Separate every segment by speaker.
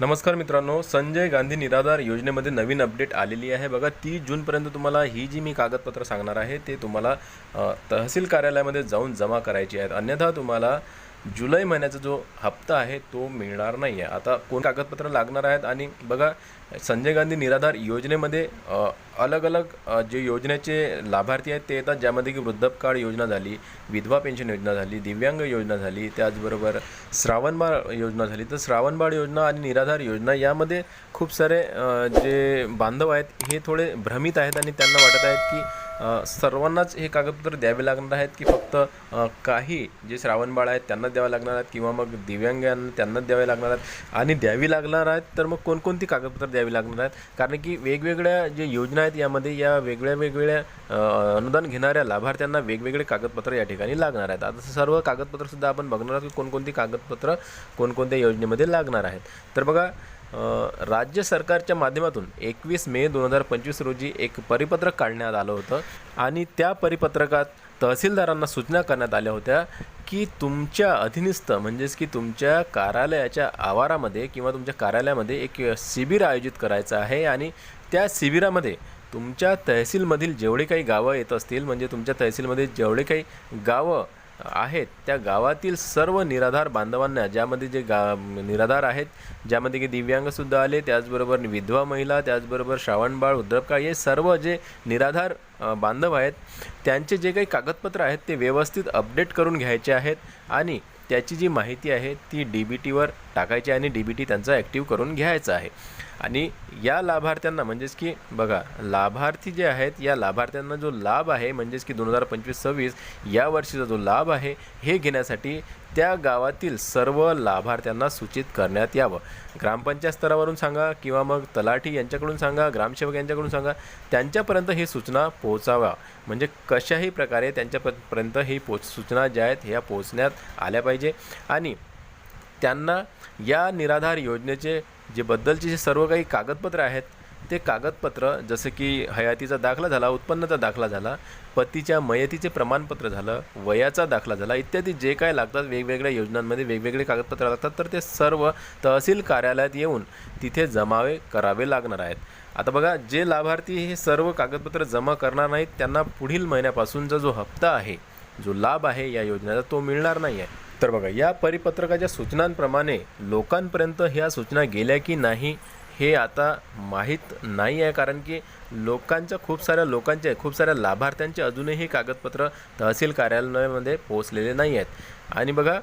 Speaker 1: नमस्कार मित्रांनो संजय गांधी निराधार योजनेमध्ये नवीन अपडेट आलेली आहे. बघा तीस जूनपर्यंत तुम्हाला ही जी मी कागदपत्र सांगणार आहे ते तुम्हाला तहसील कार्यालयामध्ये जाऊन जमा करायची आहेत. अन्यथा तुम्हाला जुलै महिन्याचा जो हप्ता आहे तो मिळणार नाही आहे आता कोण कागदपत्र लागणार आहेत आणि बघा संजय गांधी निराधार योजनेमध्ये अलग अलग जे योजनेचे लाभार्थी आहेत ते येतात ज्यामध्ये की वृद्धपकाळ योजना झाली विधवा पेन्शन योजना झाली दिव्यांग योजना झाली त्याचबरोबर श्रावणबाळ योजना झाली. तर श्रावणबाळ योजना आणि निराधार योजना यामध्ये खूप सारे जे बांधव आहेत हे थोडे भ्रमित आहेत आणि त्यांना वाटत आहेत की सर्वांनाच हे कागदपत्र द्यावे लागणार आहेत की फक्त काही जे श्रावणबाळ आहेत त्यांना द्यावे लागणार आहेत किंवा मग दिव्यांगांना त्यांनाच द्यावे लागणार आहेत आणि द्यावी लागणार आहेत तर मग कोणकोणती कागदपत्र द्यावी लागणार आहेत? कारण की वेगवेगळ्या जे योजना आहेत यामध्ये या वेगळ्या वेगवेगळ्या अनुदान घेणाऱ्या लाभार्थ्यांना वेगवेगळे कागदपत्र या ठिकाणी लागणार आहेत. आता सर्व कागदपत्रसुद्धा आपण बघणार आहोत की कोणकोणती कागदपत्र कोणकोणत्या योजनेमध्ये लागणार आहेत. तर बघा राज्य सरकारच्या माध्यमातून एकवीस मे दोन हजार पंचवीस रोजी एक परिपत्रक काढण्यात आलं होतं आणि त्या परिपत्रकात तहसीलदारांना सूचना करण्यात आल्या होत्या की तुमच्या अधीनस्थ म्हणजेच की तुमच्या कार्यालयाच्या आवारामध्ये किंवा तुमच्या कार्यालयामध्ये एक शिबिर आयोजित करायचं आहे आणि त्या शिबिरामध्ये तुमच्या तहसीलमधील जेवढे काही गावं येत असतील म्हणजे तुमच्या तहसीलमध्ये जेवढे काही गावं आहेत. त्या गावातील सर्व निराधार बांधवांना ज्यामध्ये जे गा निराधार आहेत ज्यामध्ये की दिव्यांगसुद्धा आले त्याचबरोबर विधवा महिला त्याचबरोबर श्रावणबाळ उद्रवकाळ हे सर्व जे निराधार बांधव आहेत त्यांचे जे काही कागदपत्र आहेत ते व्यवस्थित अपडेट करून घ्यायचे आहेत आणि त्याची जी माहिती आहे ती डी बी टीवर टाकायची आणि डी बी टी त्यांचा ॲक्टिव्ह करून घ्यायचा आहे. आणि या लाभार्थ्यांना म्हणजेच की बघा लाभार्थी जे आहेत या लाभार्थ्यांना जो लाभ आहे म्हणजेच की दोन हजार पंचवीस सव्वीस या वर्षीचा जो लाभ आहे हे घेण्यासाठी त्या गावातील सर्व लाभार्थ्यांना सूचित करण्यात यावं. ग्रामपंचायत स्तरावरून सांगा किंवा मग तलाठी यांच्याकडून सांगा ग्रामसेवक यांच्याकडून सांगा त्यांच्यापर्यंत ही सूचना पोहोचाव्या म्हणजे कशाही प्रकारे त्यांच्यापर्यंत ही पोच सूचना ज्या आहेत ह्या पोहोचण्यात आल्या पाहिजे. आणि त्यांना या निराधार योजनेचे जे बद्दलचे जे सर्व काही कागदपत्र आहेत ते कागदपत्र जसं की हयातीचा दाखला झाला उत्पन्नाचा दाखला झाला पतीच्या मयतीचे प्रमाणपत्र झालं वयाचा दाखला झाला इत्यादी जे काय लागतात वेगवेगळ्या योजनांमध्ये वेगवेगळे कागदपत्र लागतात तर ते सर्व तहसील कार्यालयात येऊन तिथे जमावे करावे लागणार आहेत. आता बघा जे लाभार्थी हे सर्व कागदपत्र जमा करणार नाहीत त्यांना पुढील महिन्यापासूनचा जो हप्ता आहे जो लाभ आहे या योजनेचा तो मिळणार नाही आहे तर बघा या परिपत्रकाच्या सूचनांप्रमाणे लोकांपर्यंत ह्या सूचना गेल्या की नाही हे आता माहीत नाही आहे कारण की लोकांच्या खूप साऱ्या लोकांचे खूप साऱ्या लाभार्थ्यांचे अजूनही कागदपत्र तहसील कार्यालयामध्ये पोहोचलेले नाही आहेत. आणि बघा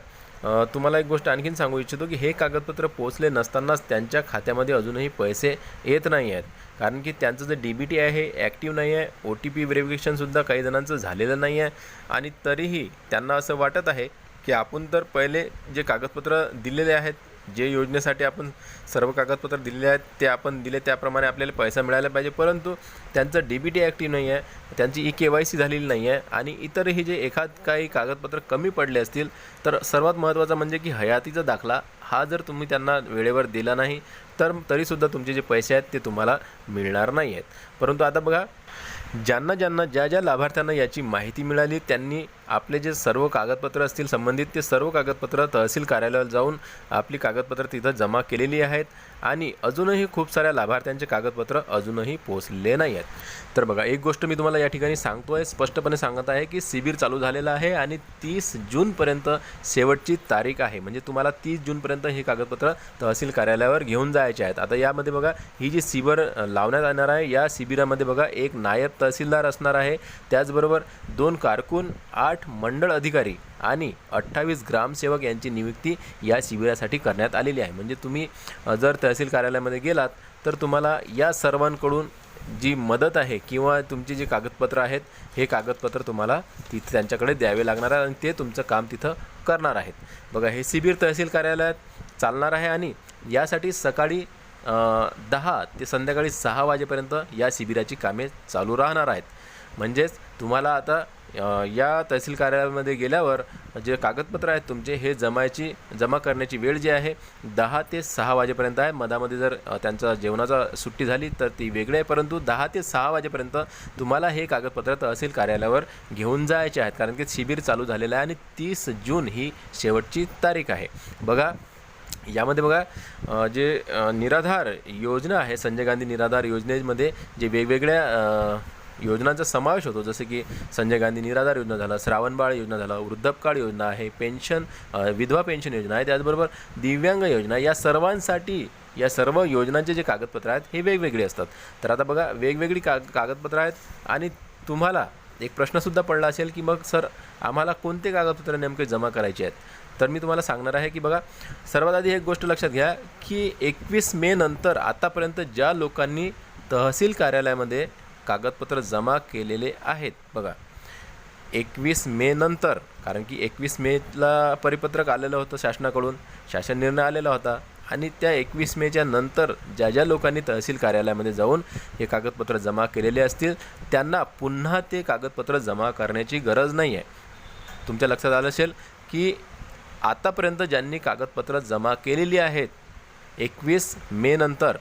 Speaker 1: तुम्हाला एक गोष्ट आणखीन सांगू इच्छितो की हे कागदपत्र पोचले नसतानाच त्यांच्या खात्यामध्ये अजूनही पैसे येत नाही आहेत. कारण की त्यांचं जे डी बी टी आहे हे ॲक्टिव्ह नाही आहे ओ टी पी व्हेरिफिकेशनसुद्धा काही जणांचं झालेलं नाही आहे. आणि तरीही त्यांना असं वाटत आहे की आपण तर पहिले जे कागदपत्र दिलेले आहेत जे योजनेसाठी आपण सर्व कागदपत्र दिलेले आहेत ते आपण दिले त्याप्रमाणे आपल्याला पैसा मिळायला पाहिजे. परंतु त्यांचं डी बी टी ॲक्टिव्ह नाही आहे त्यांची ई के वाय सी झालेली नाही आहे आणि इतरही जे एखाद काही कागदपत्र कमी पडले असतील तर सर्वात महत्त्वाचं म्हणजे की हयातीचा दाखला हा जर तुम्ही त्यांना वेळेवर दिला नाही तर तरीसुद्धा तुमचे जे पैसे आहेत ते तुम्हाला मिळणार नाही आहेत परंतु आता बघा ज्यांना ज्यांना ज्या ज्या लाभार्थ्यांना याची माहिती मिळाली त्यांनी आपले जे सर्व कागदपत्र असतील संबंधित ते सर्व कागदपत्र तहसील कार्यालयात जाऊन आपली कागदपत्र तिथं जमा केलेली आहेत आणि अजूनही खूप साऱ्या लाभार्थ्यांचे कागदपत्र अजूनही पोचलेले नाही आहेत तर बघा एक गोष्ट मी तुम्हाला या ठिकाणी सांगतो आहे स्पष्टपणे सांगत आहे की शिबिर चालू झालेलं आहे आणि तीस जूनपर्यंत शेवटची तारीख आहे. म्हणजे तुम्हाला तीस जूनपर्यंत हे कागदपत्र तहसील कार्यालयावर घेऊन जायचे आहेत. आता यामध्ये बघा ही जी शिबिर लावण्यात येणार आहे या शिबिरामध्ये बघा एक नायब तहसीलदार असणार आहे. त्याचबरोबर दोन कारकून आठ मंडळ अधिकारी आणि अठ्ठावीस ग्रामसेवक यांची नियुक्ती या शिबिरासाठी करण्यात आलेली आहे. म्हणजे तुम्ही जर तहसील कार्यालयामध्ये गेलात तर तुम्हाला या सर्वांकडून जी मदत आहे किंवा तुमची जी कागदपत्र आहेत हे कागदपत्र तुम्हाला तिथे त्यांच्याकडे द्यावे लागणार आहे आणि ते तुमचं काम तिथं करणार आहेत. बघा हे शिबिर तहसील कार्यालयात चालणार आहे आणि यासाठी सकाळी दहा ते संध्याकाळी सहा वाजेपर्यंत या शिबिराची कामे चालू राहणार आहेत. म्हणजेच तुम्हाला आता या तहसील कार्यालयामध्ये गेल्यावर जे कागदपत्र आहेत तुमचे हे जमायची जमा करण्याची वेळ जी आहे दहा ते सहा वाजेपर्यंत आहे. मधामध्ये जर त्यांचा जेवणाचा सुट्टी झाली तर ती वेगळी आहे. परंतु दहा ते सहा वाजेपर्यंत तुम्हाला हे कागदपत्र तहसील कार्यालयावर घेऊन जायचे आहेत. कारण की शिबिर चालू झालेलं आहे आणि तीस जून ही शेवटची तारीख आहे. बघा यामध्ये बघा जे निराधार योजना आहे संजय गांधी निराधार योजनेमध्ये जे वेगवेगळ्या योजनांचा समावेश होतो. जसे की संजय गांधी निराधार योजना झाला श्रावणबाळ योजना झाला वृद्धपकाळ योजना आहे पेन्शन विधवा पेन्शन योजना आहे. त्याचबरोबर दिव्यांग योजना या सर्वांसाठी या सर्व योजनांचे जे कागदपत्र आहेत हे वेगवेगळे असतात. तर आता बघा वेगवेगळी काग कागदपत्रं आहेत आणि तुम्हाला एक प्रश्नसुद्धा पडला असेल की मग सर आम्हाला कोणते कागदपत्र नेमके जमा करायचे आहेत? तर मी तुम्हाला सांगणार आहे की बघा सर्वात आधी एक गोष्ट लक्षात घ्या की एकवीस मे नंतर आतापर्यंत ज्या लोकांनी तहसील कार्यालयामध्ये कागदपत्र जमा केलेले आहेत बघा. एकवीस मे नंतर कारण की एकवीस मेला परिपत्रक आलेलं होतं शासनाकडून शासन निर्णय आलेला होता आणि त्या एकवीस मेच्या नंतर ज्या ज्या लोकांनी तहसील कार्यालयामध्ये जाऊन हे कागदपत्र जमा केलेले असतील त्यांना पुन्हा ते कागदपत्र जमा करण्याची गरज नाही आहे तुमच्या लक्षात आलं असेल की आतापर्यंत ज्यांनी कागदपत्र जमा केलेली आहेत एकवीस मे नंतर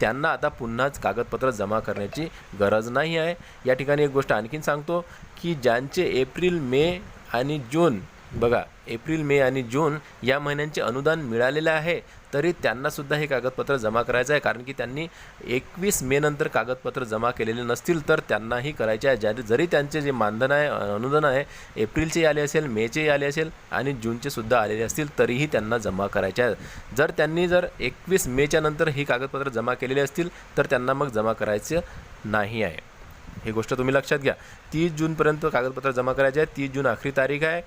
Speaker 1: त्यांना आता पुन्हाच कागदपत्र जमा करण्याची गरज नाही आहे. या ठिकाणी एक गोष्ट आणखीन सांगतो की ज्यांचे एप्रिल मे आणि जून बघा एप्रिल मे आणि जून या महिन्यांचे अनुदान मिळालेलं आहे तरी त्यांनासुद्धा हे कागदपत्र जमा करायचं आहे कारण की त्यांनी एकवीस मे नंतर कागदपत्र जमा केलेले नसतील तर त्यांनाही करायचे आहे. ज्या जरी त्यांचे जे मानधन आहे अनुदान आहे एप्रिलचे आले असेल मेचे आले असेल आणि जूनचे सुद्धा आलेले असतील तरीही त्यांना जमा करायचे आहे. जर त्यांनी जर एकवीस मेच्या नंतर ही कागदपत्र जमा केलेली असतील तर त्यांना मग जमा करायचं नाही आहे. ही गोष्ट तुम्ही लक्षात घ्या. तीस जूनपर्यंत कागदपत्र जमा करायचे आहे तीस जून आखरी तारीख आहे.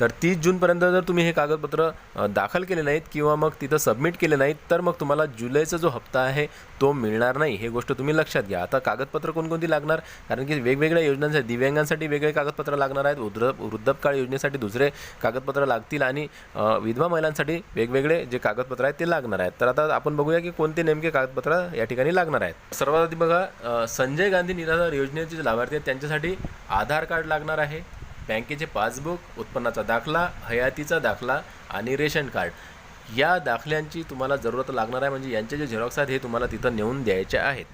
Speaker 1: तर तीस जूनपर्यंत जर तुम्ही हे कागदपत्र दाखल केले नाहीत किंवा मग तिथं सबमिट केले नाहीत तर मग तुम्हाला जुलैचा जो हप्ता आहे तो मिळणार नाही. हे गोष्ट तुम्ही लक्षात घ्या. आता कागदपत्र कोणकोणती लागणार? कारण की वेगवेगळ्या योजनांसाठी दिव्यांगांसाठी वेगळे कागदपत्र लागणार आहेत. वृद्ध वृद्धपकाळ योजनेसाठी दुसरे कागदपत्र लागतील आणि विधवा महिलांसाठी वेगवेगळे जे कागदपत्र आहेत ते लागणार आहेत. तर आता आपण बघूया की कोणते नेमके कागदपत्र या ठिकाणी लागणार आहेत. सर्वात आधी बघा संजय गांधी निराधार योजनेचे जे लाभार्थी आहेत त्यांच्यासाठी आधार कार्ड लागणार आहे. बँकेचे पासबुक उत्पन्नाचा दाखला हयातीचा दाखला आणि रेशन कार्ड. या दाखल्यांची तुम्हाला जरूरत लागणार आहे म्हणजे यांचे जे झेरॉक्स आहेत हे तुम्हाला तिथं नेऊन द्यायचे आहेत.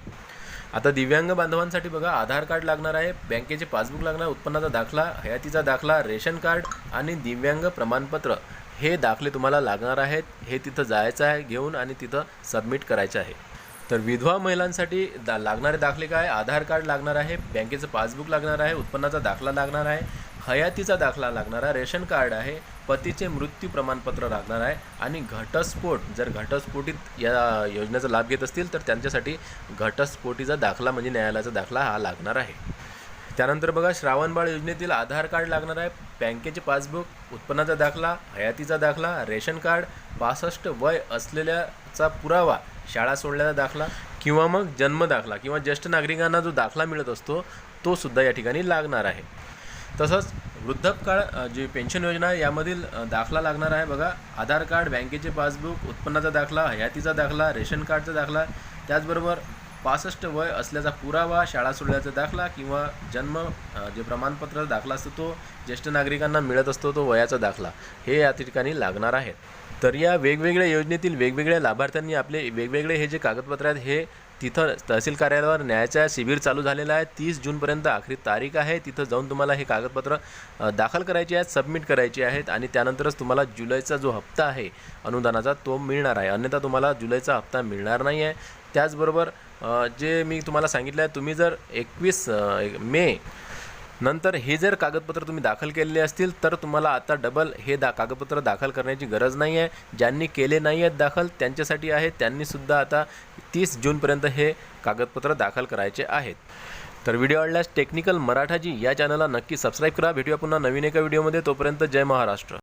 Speaker 1: आता दिव्यांग बांधवांसाठी बघा आधार कार्ड लागणार आहे बँकेचे पासबुक लागणार उत्पन्नाचा दाखला हयातीचा दाखला रेशन कार्ड आणि दिव्यांग प्रमाणपत्र. हे दाखले तुम्हाला लागणार आहेत हे तिथं जायचं आहे घेऊन आणि तिथं सबमिट करायचं आहे. तर विधवा महिलांसाठी दा लागणारे दाखले काय? आधार कार्ड लागणार आहे बँकेचं पासबुक लागणार आहे उत्पन्नाचा दाखला लागणार आहे हयातीचा दाखला लागणार आहे रेशन कार्ड आहे पतीचे मृत्यू प्रमाणपत्र लागणार आहे आणि घटस्फोट जर घटस्फोटीत या योजनेचा लाभ घेत असतील तर त्यांच्यासाठी घटस्फोटीचा दाखला म्हणजे न्यायालयाचा दाखला हा लागणार आहे. त्यानंतर बघा श्रावणबाळ योजनेतील आधार कार्ड लागणार आहे बँकेचे पासबुक उत्पन्नाचा दाखला हयातीचा दाखला रेशन कार्ड पासष्ट वय असलेल्याचा पुरावा शाळा सोडल्याचा दाखला किंवा मग जन्म दाखला किंवा ज्येष्ठ नागरिकांना जो दाखला मिळत असतो तो सुद्धा या ठिकाणी लागणार आहे. तसंच वृद्धपकाळ जी पेन्शन योजना आहे यामधील दाखला लागणार आहे. बघा आधार कार्ड बँकेचे पासबुक उत्पन्नाचा दाखला हयातीचा दाखला रेशन कार्डचा दाखला त्याचबरोबर पासष्ट वय असल्याचा पुरावा शाळा सोडल्याचा दाखला किंवा जन्म जे प्रमाणपत्र दाखला असतो तो ज्येष्ठ नागरिकांना मिळत असतो तो वयाचा दाखला. हे या ठिकाणी लागणार आहेत तर या वेगवेगळ्या योजनेतील वेगवेगळ्या लाभार्थ्यांनी आपले वेगवेगळे हे जे कागदपत्र आहेत हे तिथं तहसील कार्यालयावर न्यायाचा शिबिर चालू झालेलं आहे. तीस जूनपर्यंत आखरी तारीख आहे. तिथं जाऊन तुम्हाला हे कागदपत्र दाखल करायची आहेत सबमिट करायची आहेत आणि त्यानंतरच तुम्हाला जुलैचा जो हप्ता आहे अनुदानाचा तो मिळणार आहे. अन्यथा तुम्हाला जुलैचा हप्ता मिळणार नाही आहे. त्याचबरोबर जे मी तुम्हाला सांगितलं आहे तुम्ही जर एकवीस मे नंतर हे जर कागदपत्र तुम्ही दाखल केलेले असतील तर तुम्हाला आता डबल हे दा कागदपत्र दाखल करण्याची गरज नाही आहे. ज्यांनी केले नाही आहेत दाखल त्यांच्यासाठी आहे. त्यांनीसुद्धा आता तीस जूनपर्यंत हे कागदपत्र दाखल करायचे आहेत. तर व्हिडिओ आवडल्यास टेक्निकल मराठाजी या चॅनलला नक्की सबस्क्राईब करा. भेटूया पुन्हा नवीन एका व्हिडिओमध्ये. तोपर्यंत जय महाराष्ट्र.